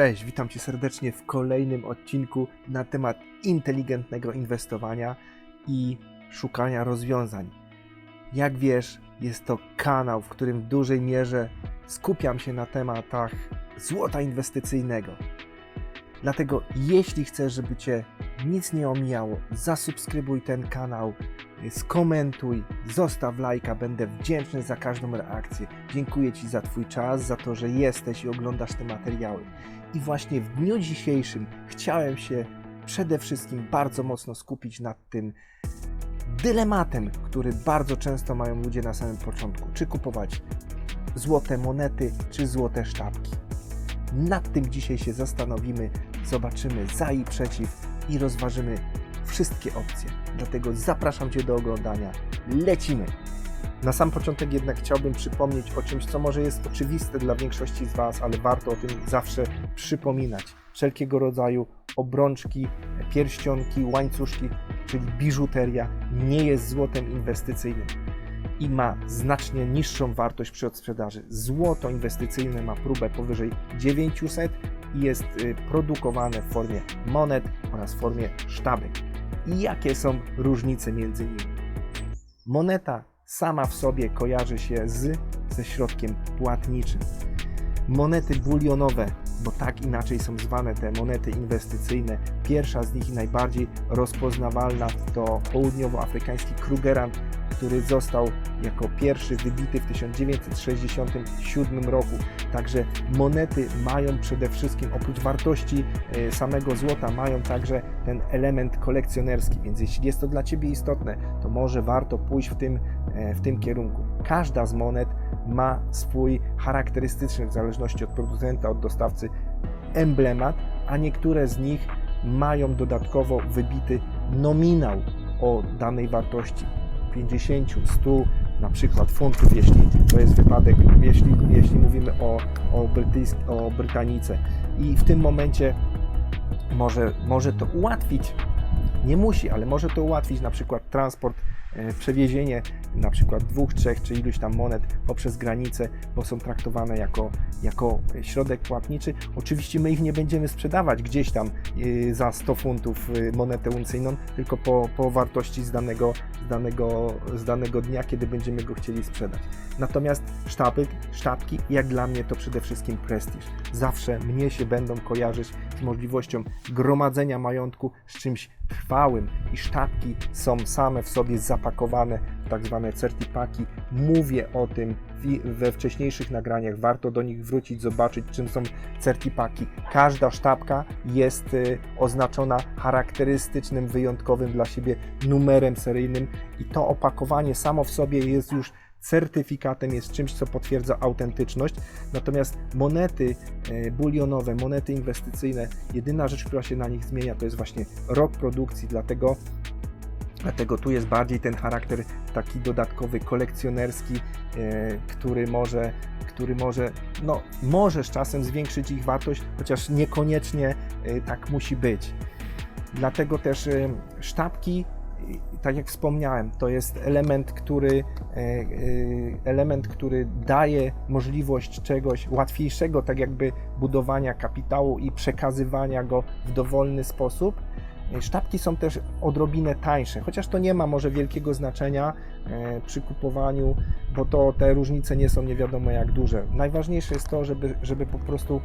Cześć, witam Cię serdecznie w kolejnym odcinku na temat inteligentnego inwestowania i szukania rozwiązań. Jak wiesz, jest to kanał, w którym w dużej mierze skupiam się na tematach złota inwestycyjnego. Dlatego, jeśli chcesz, żeby Cię nic nie omijało, zasubskrybuj ten kanał, skomentuj, zostaw lajka, będę wdzięczny za każdą reakcję. Dziękuję Ci za Twój czas, za to, że jesteś i oglądasz te materiały. I właśnie w dniu dzisiejszym chciałem się przede wszystkim bardzo mocno skupić nad tym dylematem, który bardzo często mają ludzie na samym początku. Czy kupować złote monety, czy złote sztabki. Nad tym dzisiaj się zastanowimy, zobaczymy za i przeciw i rozważymy wszystkie opcje. Dlatego zapraszam Cię do oglądania. Lecimy! Na sam początek jednak chciałbym przypomnieć o czymś, co może jest oczywiste dla większości z Was, ale warto o tym zawsze przypominać. Wszelkiego rodzaju obrączki, pierścionki, łańcuszki, czyli biżuteria nie jest złotem inwestycyjnym i ma znacznie niższą wartość przy odsprzedaży. Złoto inwestycyjne ma próbę powyżej 900 i jest y, produkowane w formie monet oraz w formie sztabek. I jakie są różnice między nimi? Moneta sama w sobie kojarzy się z, ze środkiem płatniczym. Monety bulionowe, bo tak inaczej są zwane te monety inwestycyjne, pierwsza z nich i najbardziej rozpoznawalna to południowoafrykański Krugerrand, który został jako pierwszy wybity w 1967 roku. Także monety mają przede wszystkim oprócz wartości e, samego złota, mają także ten element kolekcjonerski, więc jeśli jest to dla Ciebie istotne, to może warto pójść w tym, e, w tym kierunku. Każda z monet ma swój charakterystyczny, w zależności od producenta, od dostawcy, emblemat, a niektóre z nich mają dodatkowo wybity nominał o danej wartości 50, 100 na przykład funtów, jeśli to jest wypadek, jeśli, jeśli mówimy o, o, Brytyjsk, o Brytanice. I w tym momencie może, może to ułatwić, nie musi, ale może to ułatwić na przykład transport E, przewiezienie na przykład dwóch, trzech czy iluś tam monet poprzez granicę, bo są traktowane jako, jako środek płatniczy. Oczywiście my ich nie będziemy sprzedawać gdzieś tam e, za 100 funtów e, monetę uncyjną, tylko po, po wartości z danego, z, danego, z danego dnia, kiedy będziemy go chcieli sprzedać. Natomiast sztabek, sztabki, jak dla mnie, to przede wszystkim prestiż. Zawsze mnie się będą kojarzyć z możliwością gromadzenia majątku z czymś trwałym i sztabki są same w sobie zapakowane w tak zwane certipaki. Mówię o tym we wcześniejszych nagraniach, warto do nich wrócić, zobaczyć czym są certipaki. Każda sztabka jest y, oznaczona charakterystycznym, wyjątkowym dla siebie numerem seryjnym i to opakowanie samo w sobie jest już certyfikatem, jest czymś, co potwierdza autentyczność. Natomiast monety e, bulionowe, monety inwestycyjne, jedyna rzecz, która się na nich zmienia, to jest właśnie rok produkcji, dlatego Dlatego tu jest bardziej ten charakter taki dodatkowy, kolekcjonerski, e, który może, który może, no, może z czasem zwiększyć ich wartość, chociaż niekoniecznie e, tak musi być. Dlatego też sztabki tak jak wspomniałem, to jest element, który, e, e, element, który daje możliwość czegoś łatwiejszego, tak jakby budowania kapitału i przekazywania go w dowolny sposób. Sztabki są też odrobinę tańsze, chociaż to nie ma może wielkiego znaczenia e, przy kupowaniu, bo to te różnice nie są nie wiadomo jak duże. Najważniejsze jest to, żeby, żeby po prostu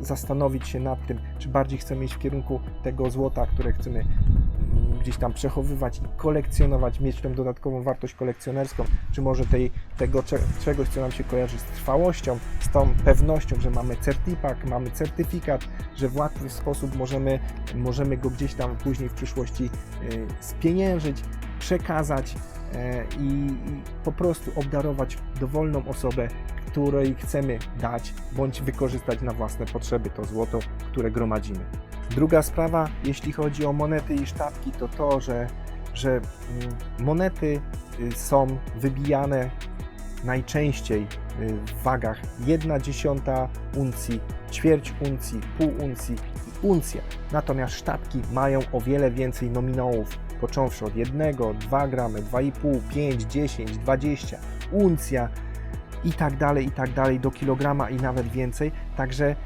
zastanowić się nad tym, czy bardziej chcemy iść w kierunku tego złota, które chcemy gdzieś tam przechowywać i kolekcjonować, mieć tą dodatkową wartość kolekcjonerską, czy może tej, tego czegoś, co nam się kojarzy z trwałością, z tą pewnością, że mamy certipak, mamy certyfikat, że w łatwy sposób możemy, możemy go gdzieś tam później w przyszłości y, spieniężyć, przekazać e, i po prostu obdarować dowolną osobę, której chcemy dać bądź wykorzystać na własne potrzeby to złoto, które gromadzimy. Druga sprawa, jeśli chodzi o monety i sztabki, to to, że, że mm, monety y, są wybijane najczęściej y, w wagach 1 dziesiąta uncji, ćwierć uncji, pół uncji i uncja. Natomiast sztabki mają o wiele więcej nominałów, począwszy od 1, 2 gramy, 2,5, 5, 10, 20, uncja i tak dalej, i tak dalej do kilograma i nawet więcej. Także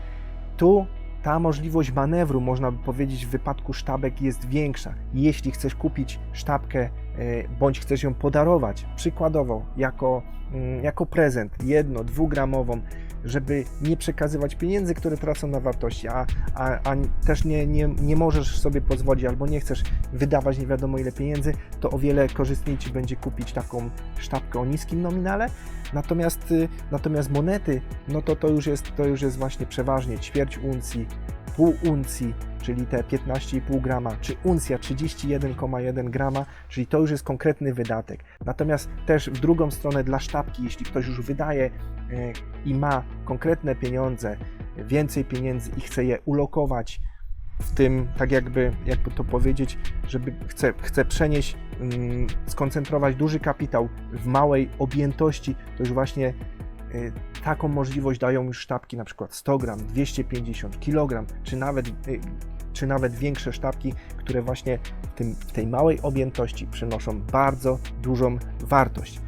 tu ta możliwość manewru, można by powiedzieć, w wypadku sztabek jest większa. Jeśli chcesz kupić sztabkę, e, bądź chcesz ją podarować, przykładowo jako, mm, jako prezent, jedno, dwugramową, żeby nie przekazywać pieniędzy, które tracą na wartości, a, a, a też nie, nie, nie możesz sobie pozwolić albo nie chcesz wydawać nie wiadomo ile pieniędzy, to o wiele korzystniej Ci będzie kupić taką sztabkę o niskim nominale. Natomiast, y, natomiast monety, no to to już, jest, to już jest właśnie przeważnie ćwierć uncji, pół uncji, czyli te 15,5 grama, czy uncja 31,1 grama, czyli to już jest konkretny wydatek. Natomiast też w drugą stronę dla sztabki, jeśli ktoś już wydaje e, i ma konkretne pieniądze, więcej pieniędzy i chce je ulokować w tym, tak jakby, jakby to powiedzieć, żeby chce, chce przenieść, mm, skoncentrować duży kapitał w małej objętości, to już właśnie taką możliwość dają już sztabki, na przykład 100 gram, 250 kg, czy nawet, y, czy nawet większe sztabki, które właśnie w, tym, tej małej objętości przynoszą bardzo dużą wartość.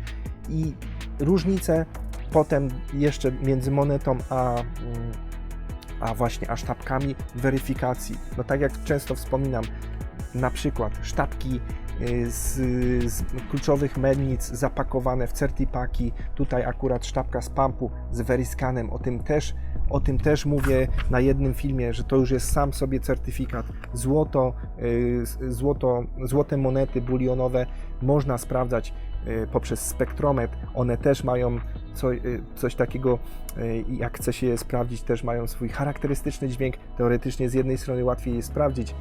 I różnice potem jeszcze między monetą a, a właśnie a sztabkami weryfikacji. No tak jak często wspominam, na przykład sztabki y, z, z kluczowych mennic zapakowane w certipaki, tutaj akurat sztabka z pumpu z Veriscanem, o tym też o tym też mówię na jednym filmie, że to już jest sam sobie certyfikat. Złoto, y, złoto, złote monety bulionowe można sprawdzać y, poprzez spektrometr. One też mają co, coś takiego, jak chce się je sprawdzić, też mają swój charakterystyczny dźwięk. Teoretycznie z jednej strony łatwiej je sprawdzić,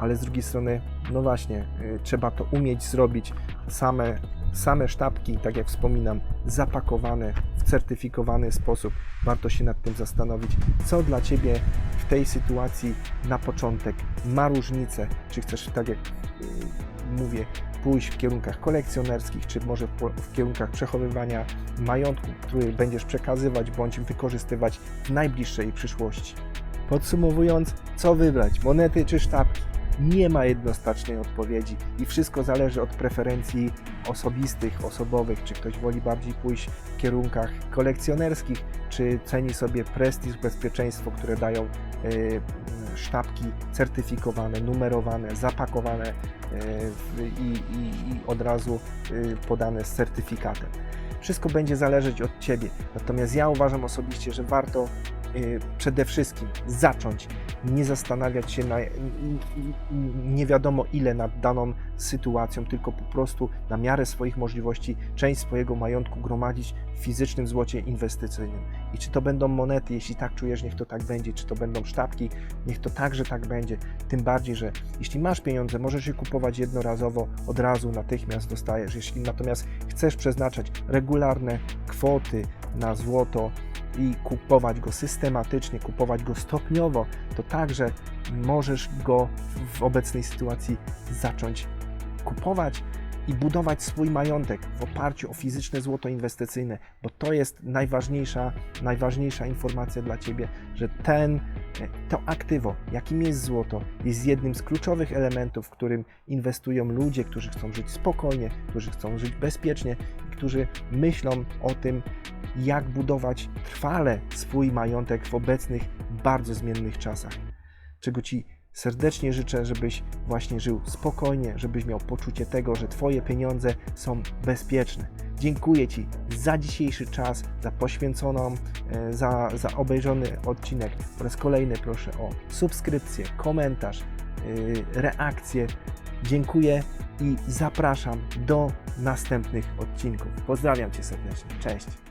ale z drugiej strony, no właśnie, trzeba to umieć zrobić. Same, same sztabki, tak jak wspominam, zapakowane w certyfikowany sposób. Warto się nad tym zastanowić, co dla Ciebie w tej sytuacji na początek ma różnicę. Czy chcesz, tak jak mówię, pójść w kierunkach kolekcjonerskich, czy może w, w, kierunkach przechowywania majątku, który będziesz przekazywać bądź wykorzystywać w najbliższej przyszłości. Podsumowując, co wybrać, monety czy sztabki? Nie ma jednoznacznej odpowiedzi i wszystko zależy od preferencji osobistych, osobowych, czy ktoś woli bardziej pójść w kierunkach kolekcjonerskich, czy ceni sobie prestiż, bezpieczeństwo, które dają y, sztabki certyfikowane, numerowane, zapakowane y, i, i, i od razu y, podane z certyfikatem. Wszystko będzie zależeć od Ciebie. Natomiast ja uważam osobiście, że warto przede wszystkim zacząć, nie zastanawiać się na nie wiadomo ile nad daną sytuacją, tylko po prostu na miarę swoich możliwości część swojego majątku gromadzić w fizycznym złocie inwestycyjnym. I czy to będą monety, jeśli tak czujesz, niech to tak będzie, czy to będą sztabki, niech to także tak będzie. Tym bardziej, że jeśli masz pieniądze, możesz je kupować jednorazowo, od razu, natychmiast dostajesz. Jeśli natomiast chcesz przeznaczać regularne kwoty na złoto, i kupować go systematycznie, kupować go stopniowo, to także możesz go w obecnej sytuacji zacząć kupować i budować swój majątek w oparciu o fizyczne złoto inwestycyjne, bo to jest najważniejsza, najważniejsza informacja dla Ciebie, że ten, to aktywo, jakim jest złoto, jest jednym z kluczowych elementów, w którym inwestują ludzie, którzy chcą żyć spokojnie, którzy chcą żyć bezpiecznie i którzy myślą o tym, jak budować trwale swój majątek w obecnych, bardzo zmiennych czasach. Czego Ci serdecznie życzę, żebyś właśnie żył spokojnie, żebyś miał poczucie tego, że Twoje pieniądze są bezpieczne. Dziękuję Ci za dzisiejszy czas, za poświęconą, e, za, za obejrzony odcinek. Po raz kolejny proszę o subskrypcję, komentarz, e, reakcję. Dziękuję i zapraszam do następnych odcinków. Pozdrawiam Cię serdecznie. Cześć.